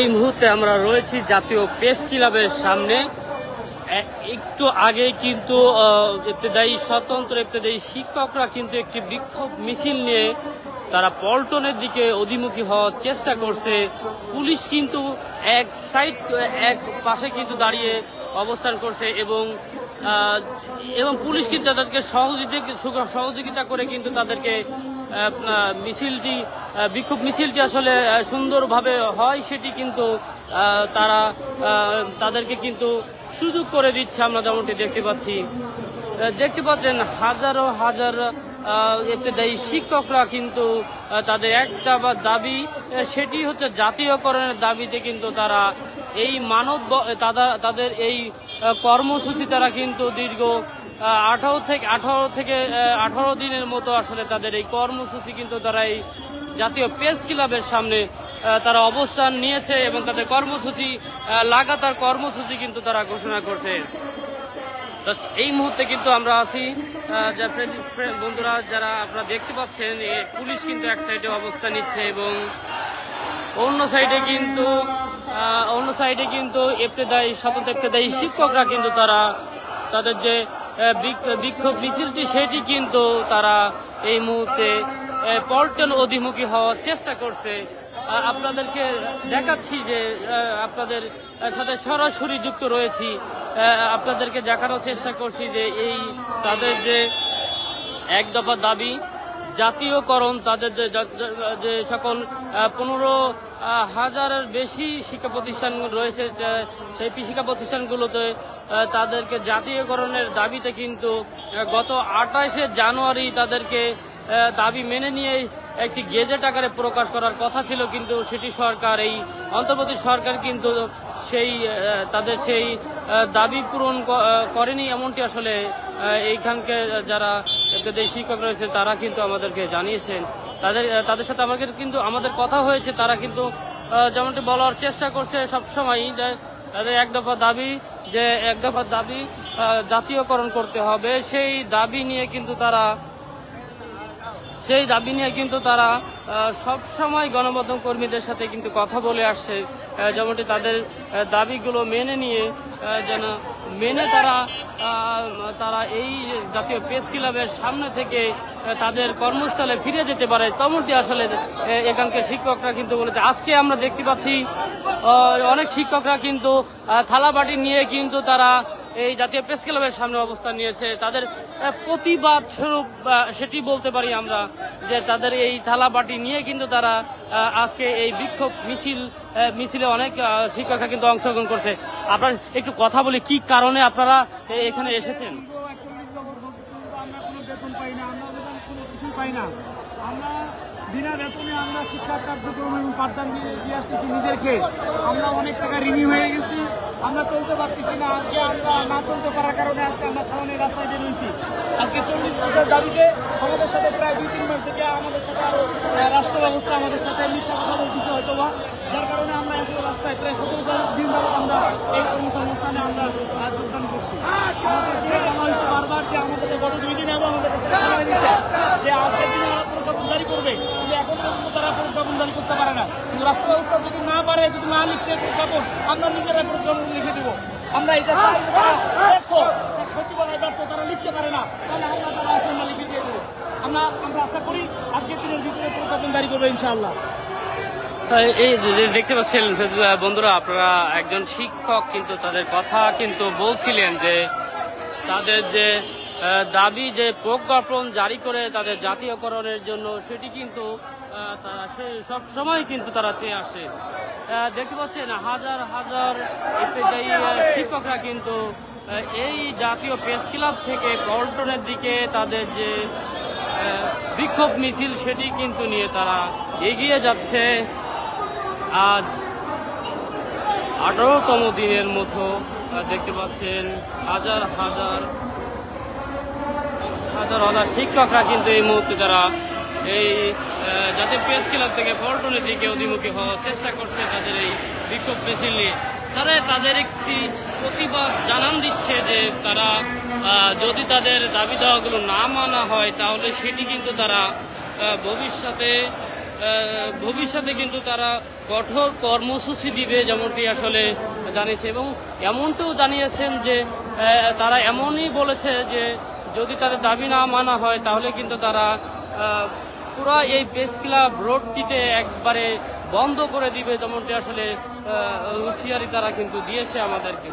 এই মুহূর্তে আমরা রয়েছি জাতীয় প্রেস ক্লাবের সামনে। একটু আগে কিন্তু ইবতেদায়ী, স্বতন্ত্র ইবতেদায়ী শিক্ষকরা কিন্তু একটি বিক্ষোভ মিছিল নিয়ে তারা পল্টনের দিকে অধিমুখী হওয়ার চেষ্টা করছে। পুলিশ কিন্তু এক সাইড এক পাশে কিন্তু দাঁড়িয়ে অবস্থান করছে এবং এবং পুলিশ কিন্তু তাদেরকে সহযোগিতা সহযোগিতা করে কিন্তু তাদেরকে মিছিলটি বিক্ষোভ মিছিলটি আসলে সুন্দরভাবে হয় সেটি কিন্তু তারা তাদেরকে কিন্তু সুযোগ করে দিচ্ছে। আমরা যেমনটি দেখতে পাচ্ছি দেখতে পাচ্ছেন হাজারো হাজার ইবতেদায়ী শিক্ষকরা কিন্তু তাদের একটা বা দাবি সেটি হচ্ছে জাতীয়করণের দাবিতে কিন্তু তারা এই মানব তাদের এই কর্মসূচি তারা কিন্তু দীর্ঘ আঠারো থেকে আঠারো থেকে আঠারো দিনের মতো আসলে তাদের এই কর্মসূচি কিন্তু তারা এই জাতীয় প্রেস ক্লাবের সামনে তারা অবস্থান নিয়েছে এবং তাদের কর্মসূচি লাগাতার কর্মসূচি কিন্তু তারা ঘোষণা করছে। এই মুহূর্তে কিন্তু আমরা আছি বন্ধুরা যারা আপনারা দেখতে পাচ্ছেন পুলিশ কিন্তু এক সাইডে অবস্থান নিচ্ছে এবং অন্য সাইডে কিন্তু অন্য সাইডে কিন্তু ইবতেদায়ী, স্বতন্ত্র ইবতেদায়ী শিক্ষকরা কিন্তু তারা তাদের যে বিক্ষোভ মিছিলটি, সেটি কিন্তু তারা এই মুহূর্তে পল্টন অধিমুখী হওয়ার চেষ্টা করছে। আপনাদেরকে দেখাচ্ছি যে আপনাদের সাথে সরাসরি যুক্ত রয়েছি। আপনাদেরকে দেখানোর চেষ্টা করছি যে এই তাদের যে এক দফা দাবি জাতীয়করণ, তাদের যে সকল পনেরো হাজারের বেশি শিক্ষা প্রতিষ্ঠান রয়েছে সেই শিক্ষা প্রতিষ্ঠানগুলোতে তাদেরকে জাতীয়করণের দাবিতে কিন্তু গত আঠাশে জানুয়ারি তাদেরকে দাবি মেনে নিয়ে একটি গেজেট আকারে প্রকাশ করার কথা ছিল, কিন্তু সেটি সরকার, এই অন্তর্বর্তী সরকার কিন্তু সেই তাদের সেই দাবি পূরণ করেনি, এমনটি আসলে এইখানকে যারা এদের শিক্ষক রয়েছে, তারা কিন্তু আমাদেরকে জানিয়েছেন। তাদের তাদের সাথে আমাদের কিন্তু, আমাদের কথা হয়েছে, তারা কিন্তু যেমনটি বলার চেষ্টা করছে সবসময়ই যে তাদের এক দফা দাবি, যে এক দফা দাবি জাতীয়করণ করতে হবে। সেই দাবি নিয়ে কিন্তু তারা সেই দাবি নিয়ে কিন্তু তারা সব সময় গণমাধ্যম কর্মীদের সাথে কিন্তু কথা বলে আসছে। যেমনটি তাদের দাবিগুলো মেনে নিয়ে যেন মেনে তারা তারা এই জাতীয় প্রেস ক্লাবের সামনে থেকে তাদের কর্মস্থলে ফিরে যেতে পারে। তেমনটি আসলে এখানকার শিক্ষকরা কিন্তু বলেছে। আজকে আমরা দেখতে পাচ্ছি অনেক শিক্ষকরা কিন্তু থালাবাটি নিয়ে কিন্তু তারা এই জাতীয় প্রেস ক্লাবের সামনে অবস্থান নিয়েছে। তাদের প্রতিবাদ স্বরূপ সেটি বলতে পারি আমরা যে তাদের এই থালাবাটি নিয়ে কিন্তু তারা আজকে এই বিক্ষোভ মিছিল মিছিলে অনেক শিক্ষকরা কিন্তু অংশগ্রহণ করছে। আপনার একটু কথা বলি, কি কারণে আপনারা এখানে এসেছেন? আমরা বিনা শিক্ষা আমরা অনেক টাকা রিনিউ হয়ে গেছি। আমরা চলতে পারতেছি না আজকে, আমরা না চলতে পারার কারণে আজকে আমরা খাওয়ানোর রাস্তায় বের হয়েছি। আজকে চল্লিশ বছর দাবিতে আমাদের সাথে প্রায় দুই, তিন মাস থেকে আমাদের সাথে আরও রাষ্ট্র ব্যবস্থা আমাদের সাথে মিথ্যা কথা বলতেছে হয়তো বা যার কারণে আমরা এখন রাস্তায় প্রায় সতেরো দিন যাবত আমরা এই কর্মসংস্থানে আমরা যোগদান করছি। হয়েছে বারবার যে আমাদের গত দুই দিন আগে আমাদের কাছে সময় দিচ্ছে যে আজকের দিনে ওরা প্রজ্ঞাপন জারি করবে কিন্তু এখন পর্যন্ত জারি করতে পারে না। কিন্তু রাষ্ট্র ব্যবস্থা যদি না পারে যদি না লিখতে প্রজ্ঞাপন আমরা নিজেরা প্রজ্ঞাপন লিখে দেবো। আমরা এটা সচিবালয় ব্যর্থ তারা লিখতে পারে না। তাহলে আমরা তারা আসে আমরা লিখে দিয়ে দেবো। আমরা আমরা আশা করি আজকের দিনের ভিতরে প্রজ্ঞাপন জারি করবে ইনশাআল্লাহ। এই দেখতে পাচ্ছেন আহ, বন্ধুরা আপনারা একজন শিক্ষক কিন্তু তাদের কথা কিন্তু বলছিলেন যে তাদের যে দাবি যে প্রজ্ঞাপন জারি করে তাদের জাতীয়করণের জন্য সেটি কিন্তু তারা সে সব সময় কিন্তু তারা চেয়ে আসে। দেখতে পাচ্ছেন, হাজার হাজার শিক্ষকরা কিন্তু এই জাতীয় প্রেস ক্লাব থেকে পল্টনের দিকে তাদের যে বিক্ষোভ মিছিল সেটি কিন্তু নিয়ে তারা এগিয়ে যাচ্ছে। আজ আঠারোতম দিনের মতো দেখতে পাচ্ছেন, হাজার হাজার হাজার হাজার শিক্ষকরা কিন্তু এই মুহূর্তে তারা এই জাতীয় প্রেস ক্লাব থেকে পল্টনের দিকে অভিমুখী হওয়ার চেষ্টা করছে তাদের এই বিক্ষোভ মিছিল নিয়ে, তারা তাদের একটি প্রতিবাদ জানান দিচ্ছে যে তারা যদি তাদের দাবি দাওয়াগুলো না মানা হয় তাহলে সেটি কিন্তু তারা ভবিষ্যতে ভবিষ্যতে কিন্তু তারা কঠোর কর্মসূচি দিবে যেমনটি আসলে জানিয়েছে এবং এমনটাও জানিয়েছেন যে তারা এমনই বলেছে যে যদি তাদের দাবি না মানা হয় তাহলে কিন্তু তারা পুরো এই প্রেস ক্লাব রোডটিতে একবারে বন্ধ করে দিবে যেমনটি আসলে হুঁশিয়ারি তারা কিন্তু দিয়েছে আমাদেরকে।